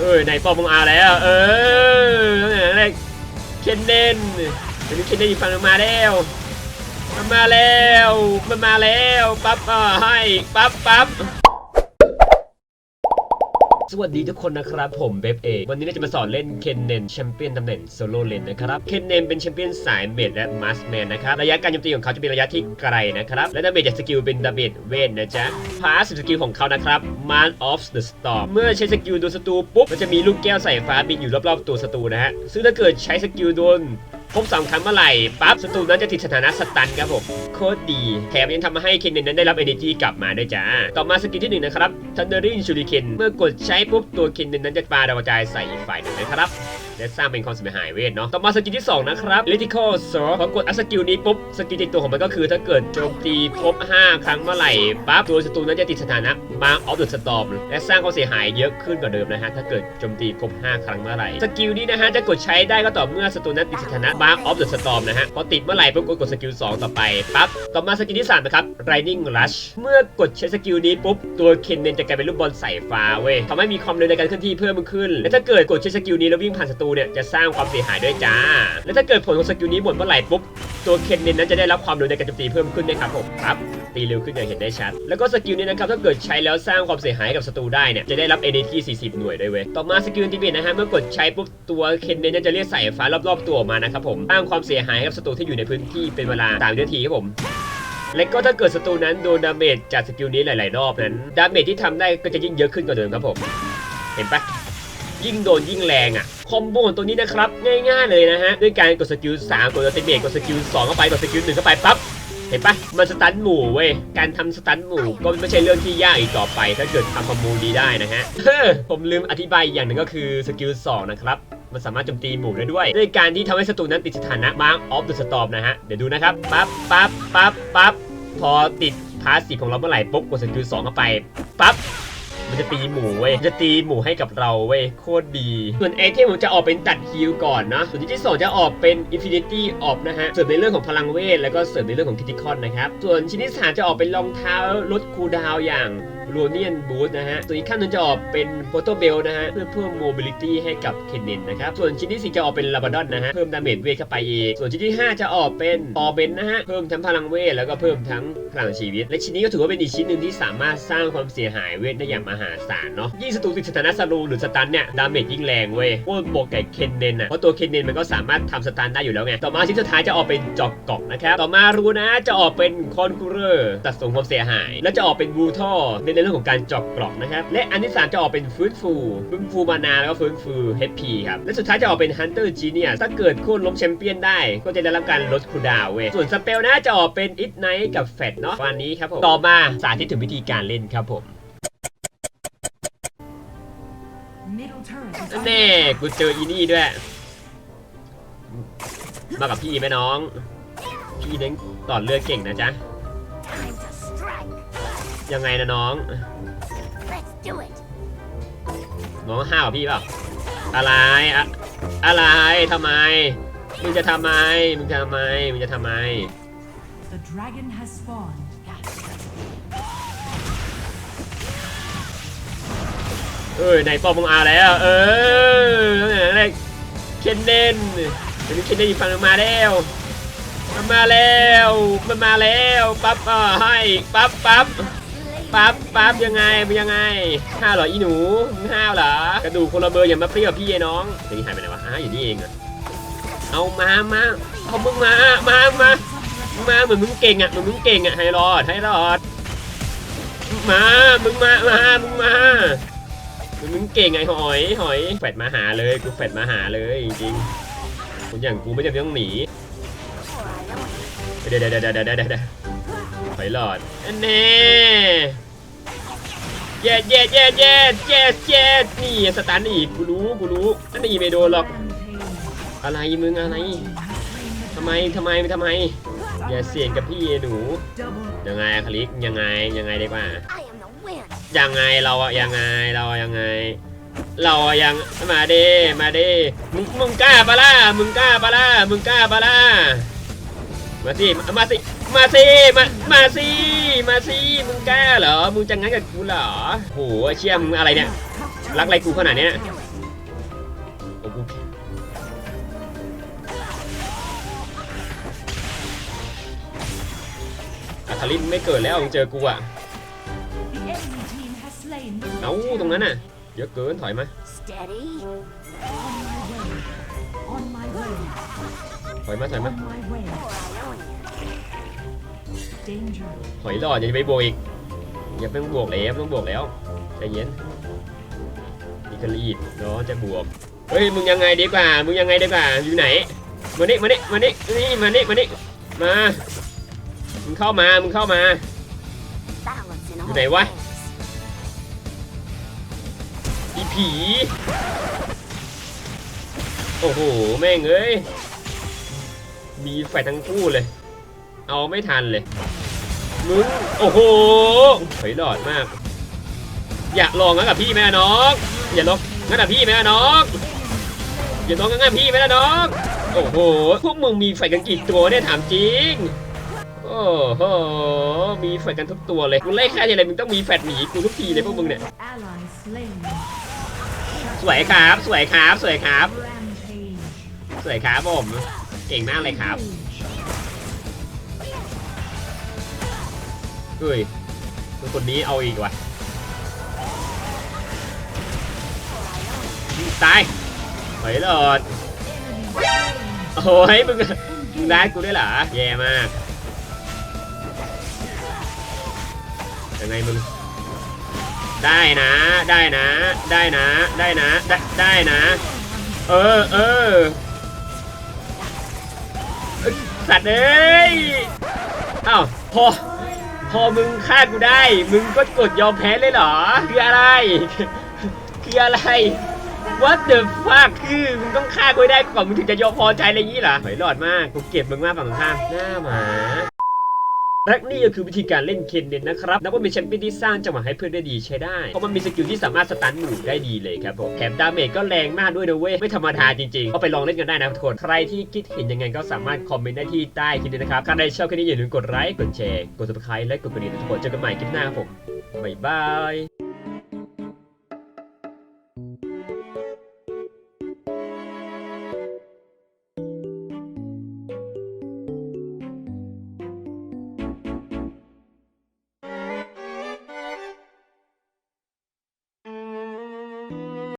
เอ้ยไหนปอมมึงเอาแล้ว เอออะไรเคนเดนเป็นเคนเดนอีกฝั่งมาแล้วมันมาแล้วมันมาแล้วปั๊บอะให้ปั๊บปั๊บ สวัสดีทุกคนนะครับ ผมเบฟเองวันนี้เราจะมาสอนเล่นเคนเนนแชมเปี้ยนตำแหน่งโซโล่เลนนะครับเคนเนนเป็นแชมเปี้ยนสายเมดและมาสแมนนะครับระยะการโจมตีของเขาจะเป็นระยะที่ไกลนะครับ และดาเมจจากสกิลเป็นดาเมจเวทนะจ๊ะพาสสกิลของเขานะครับ Man of the Storm เมื่อใช้สกิลโดนศัตรูปุ๊บมันจะมีลูกแก้วใสายฟ้าบินอยู่รอบๆตัวศัตรูนะฮะซึ่งถ้าเกิดใช้สกิลโดน ครบสองครั้งเมื่อไหร่ปั๊บศัตรูนั้นจะติดสถานะสตันครับผมโคตรดีแถมยังทำให้เคนเนนนั้นได้รับเอเนจีกลับมาด้วยจ้า ต่อมาสกิลที่หนึ่งนะครับทันเดอริงชูริเคนเมื่อกดใช้ปุ๊บตัวเคนเนนนั้นจะปาดาวกระจายใส่อีกฝ่ายหนึ่งนะครับ และสร้างเป็นความเสียหายเวทเนาะต่อมาสกิลที่ 2 นะครับ Electrical s o r พอกดอัพสกิลนี้ปุ๊บสกิลติดตัวของมันก็คือถ้าเกิดโจมตีครบ 5 ครั้งเมื่อไหร่ปั๊บตัวศัตรูนั้นจะติดสถานะ Mark of the Storm และสร้างความเสียหายเยอะขึ้นกว่าเดิมนะฮะถ้าเกิดโจมตีครบ 5 ครั้งเมื่อไหร่สกิลนี้นะฮะจะกดใช้ได้ก็ต่อเมื่อศัตรูนั้นติดสถานะ Mark of the Storm นะฮะพอติดเมื่อไหร่ปุ๊บกดกดสกิล2ต่อไปปั๊บต่อมาสกิลที่3นะครับ Riding Rush เมื่อกดใช้สกิลนี้ปุ๊บตัวเคนเนนจะกลายเป็นลูกบอลสายฟ้าเว้ยทำให้มีความเร็วในการเคลื่อนที่เพิ่มขึ้น และถ้าเกิดกดใช้สกิลนี้แล้ววิ่งผ่านศัตรูเนี่ยจะสร้างความเสียหายด้วยจ้า และถ้าเกิดผลของสกิลนี้หมดเมื่อไหร่ปุ๊บตัวเคนเนนนั้นจะได้รับความเร็วในการโจมตีเพิ่มขึ้นนะครับผมครับตีเร็วขึ้นอย่างเห็นได้ชัด แล้วก็สกิลนี้นะครับถ้าเกิดใช้แล้วสร้างความเสียหายให้กับศัตรูได้เนี่ยจะได้รับ energy 40 หน่วยด้วยเว้ยต่อมาสกิลอันติเมทนะฮะเมื่อกดใช้ปุ๊บตัวเคนเนนจะเรียกสายฟ้ารอบๆตัวออกมานะครับผมสร้างความเสียหายให้กับศัตรูที่อยู่ในพื้นที่เป็นเวลา3นาทีครับผมและก็ถ้าเกิดศัตรูนั้นโดนดาเมจจากสกิลนี้หลาย ๆ รอบนั้น ดาเมจที่ทำได้ก็จะยิ่งเยอะขึ้นกว่าเดิมครับผม เห็นปะ ยิ่งโดนยิ่งแรงอะคอมโบของตัวนี้นะครับง่ายๆเลยนะฮะด้วยการกดสกิล3กดอัลติเมทกดสกิล2เข้าไปกดสกิล1เข้าไปปั๊บเห็นปะมันสตันหมู่เว้ย การทำสตันหมู่ก็ไม่ใช่เรื่องที่ยากอีกต่อไป ถ้าเกิดทำคอมโบดีได้นะฮะ ผมลืมอธิบายอีกอย่างหนึ่งก็คือสกิล2นะครับ มันสามารถโจมตีหมู่ได้ด้วย ด้วยการที่ทำให้ศัตรูนั้นติดสถานะมาร์ of ออฟเดอะสตอมนะฮะ เดี๋ยวดูนะครับ ปั๊บปั๊บปั๊บปั๊บพอติดพาสซีฟของเราเมื่อไหร่ปุ๊บกดสกิล2เข้าไป ปั๊บ มันจะตีหมูเว้ยจะตีหมูให้กับเราเว้ยโคตรดี ส่วนไอเทมผมจะออกเป็นตัดฮิลก่อนนะ ส่วนที่ที่ 2 จะออกเป็นอินฟินิตี้ออฟนะฮะเสริมในเรื่องของพลังเวทแล้วก็เสริมในเรื่องของคิติคอนนะครับส่วนชิ้นที่3จะออกเป็นรองเท้าลดคูลดาวอย่างโรเนียนบูทนะฮะส่วนอีกขั้นหนึงจะออกเป็นโ o โตเบลนะฮะเพื่อเพิ่มโมบิลิตี้ให้กับเคนเนนนะครับ ส่วนชิ้นที่สี่จะออกเป็นลาบาดอนนะฮะเพิ่มดาเมจเวทเข้าไปอีกส่วนชิ้นที่ 5 จะออกเป็นออเบนนะฮะเพิ่มทั้งพลังเวทแล้วก็เพิ่มทั้งพลังชีวิต และชิ้นนี้ก็ถือว่าเป็นอีกชิ้นหนึ่งที่สามารถสร้างความเสียหายเวทได้อย่างมหาศาลเนาะยิ่งศัตรูติดสถานะสลูหรือสตันเนี่ยดาเมจยิ่งแรงเว้ยโคตรบวกกับเคนเนนอะเพราะตัวเคนเนนมันก็สามารถทำสตันได้อยู่แล้วไงต่อมาชิ้นสุดท้ายจะออกเป็นจอกกอกนะครับต่อมารูนะจะออกเป็นคอนคูเรอร์ตัดส่งความเสียหาย และจะออกเป็นบูท่อในเรื่องของการเจอกกรอกนะครับ และอันที่สามจะออกเป็นฟื้นฟู ฟื้นฟูมานาแล้วก็ฟื้นฟู HP ครับ และสุดท้ายจะออกเป็น Hunter Genius ถ้าเกิดโค่นล้มแชมเปี้ยนได้ ก็จะได้รับการลดคูลดาวน์เว้ย ส่วนสเปลนะจะออกเป็น It Night กับ Fat เนาะวันนี้ครับผม ต่อมาสาธิตถึงวิธีการเล่นครับผม Middle turret is แน่กูเจออีนี่ด้วย มากับพี่ไหมน้อง พี่เน้นต่อเลือดเก่งนะจ๊ะ Time to strike. ยังไงนะน้อง Let's do it. น้องห้าวกับพี่เปล่าอะไรอะอะไรทำไม มึงจะทำไม มึงจะทำไม มึงจะทำไม The dragon has spawned. เอ้ยไหนปอมมึงเอาแล้ว เอออะไรเคนเดนเป็นเคนเดนอีกฝั่งหนึ่งมาแล้วมันมาแล้ว มันมาแล้ว ปั๊บอ่าให้ ปั๊บปั๊บ ปั๊บปั๊บยังไงมันยังไงห้าวเหรออีหนูห้าวเหรอกระดูกคนละเบอร์อย่ามาเปรี้ยวพี่ไอ้น้องเดี๋ยวนี้หายไปไหนวะอ้าอยู่นี่เองเอเอามามาเอามึงมามามามาเหมือนมึงเก่งอะเหมือนมึงเก่งอะให้รอดให้รอดมามึงมามามึงมาเหมึงเก่งไงหอยหอยแฟดมาหาเลยกูแฟดมาหาเลยจริงๆคนอย่างกูไม่จำเป็นต้องหนีเดี๋ยวเดี๋ยวเดี๋ยวเดี๋ยวเดี๋ยว เดี๋ยวถอยหลอดอันแน่เย็ดเย็ดเย็ดเย็ดเย็ดเย็ดนี่สตันอีกกูรู้กูรู้อันนี้ไม่โดนหรอกอะไรมึงอะไรทำไมทำไมทำไมอย่าเสี่ยงกับพี่ไอ้หนูยังไงอะคลิกยังไงยังไงดีกว่ายังไงเราอะยังไงเราอะยังไงเราอะยังมาดิมาดิมึงมึงกล้าปะล่ะมึงกล้าปะล่ะมึงกล้าปะล่ะ มาสิ มาสิ มาสิ มา มาสิ มาสิ มึงกล้าเหรอ มึงจะงั้นกับกูเหรอโหเชี่ยมึงอะไรเนี่ย รักอะไรกูขนาดเนี้ยโอ้กูอาคาลิมไม่เกิดแล้วมึงเจอกูอะเอาตรงนั้นน่ะ เยอะเกินถอยมา ถอยมาถอยมา Danger. ถอยรอดอย่าไปบวกอีกอย่าเพิ่งบวกแล้วต้องบวกแล้วใจเย็นนี่ก็รีดเนาะจะบวกเฮ้ยมึงยังไงดีกว่ามึงยังไงดีกว่าอยู่ไหนมานี่มานี่มานี่นี่มานี่มานี่มามึงเข้ามามึงเข้ามา Balance in all อยู่ไหนวะ? things. อีผี โอ้โห แม่งเอ้ย มีไฟทั้งคู่เลย เอาไม่ทันเลย มึงโอ้โหถอยหลอดมาก อยากลองงั้นกับพี่ไหมล่ะน้องอย่าลองงั้นกับพี่ไหมล่ะน้องอย่าลองงั้นกับพี่ไหมล่ะน้องโอ้โหพวกมึงมีไฟกันกี่ตัวเนี่ยถามจริงโอ้โห มีแฟดกันทุกตัวเลยกูไล่ฆ่าทีไรมึงต้องมีแฟดหนีกูทุกทีเลยพวกมึงเนี่ย สวยครับ สวยครับ สวยครับ สวยครับผม เก่งมากเลยครับ เฮ้ยคนนี้เอาอีกว่ะตายถอยหลอดโอ้ยมึงมึงร้านกูได้เหรอแย่มากยังไงมึงได้นะ ได้นะ ได้นะ ได้นะ ได้ได้นะ เออเออสัตว์เอ้ยอ้าวพอ พอมึงฆ่ากูได้ มึงก็กดยอมแพ้เลยเหรอ คืออะไร คืออะไร What the fuck คือมึงต้องฆ่ากูให้ได้ก่อนมึงถึงจะยอมพอใจอะไรอย่างนี้เหรอหอยหลอดมากกูเกลียดมึงมากฝั่งตรงข้ามหน้าหมา และนี่ก็คือวิธีการเล่นเคนเนนนะครับนับว่าเป็นแชมเปี้ยนที่สร้างจังหวะให้เพื่อนได้ดีใช้ได้ เพราะมันมีสกิลที่สามารถสตันหมู่ได้ดีเลยครับผมแถมดาเมจก็แรงมากด้วยนะเว้ย ไม่ธรรมดาจริงๆ ก็ไปลองเล่นกันได้นะทุกคน ใครที่คิดเห็นยังไงก็สามารถคอมเมนต์ได้ที่ใต้คลิปนี้นะครับใครชอบคลิปนี้อย่าลืมกดไลค์ กดแชร์ กด subscribe และกดกระดิ่งนะทุกคนเจอกันใหม่คลิปหน้าครับผมบ๊ายบาย